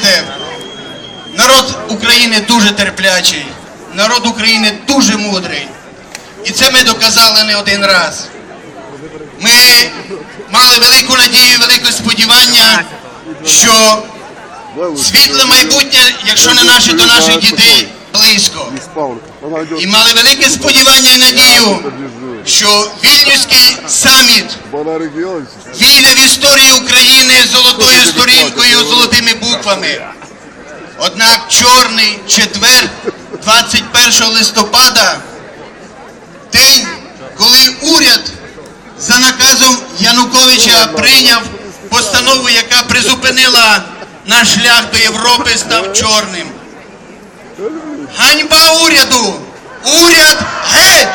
знаєте, народ України дуже терплячий, народ України дуже мудрий. І це ми доказали не один раз. Ми мали велику надію, велике сподівання, що світле майбутнє, якщо не наші, то наших дітей близько. І мали велике сподівання і надію, що Вільнюський саміт війде в історії України золотою сторінкою, золотими. Однак чорний четвер, 21 листопада, день, коли уряд за наказом Януковича прийняв постанову, яка призупинила наш шлях до Європи, став чорним. Ганьба уряду! Уряд! Геть!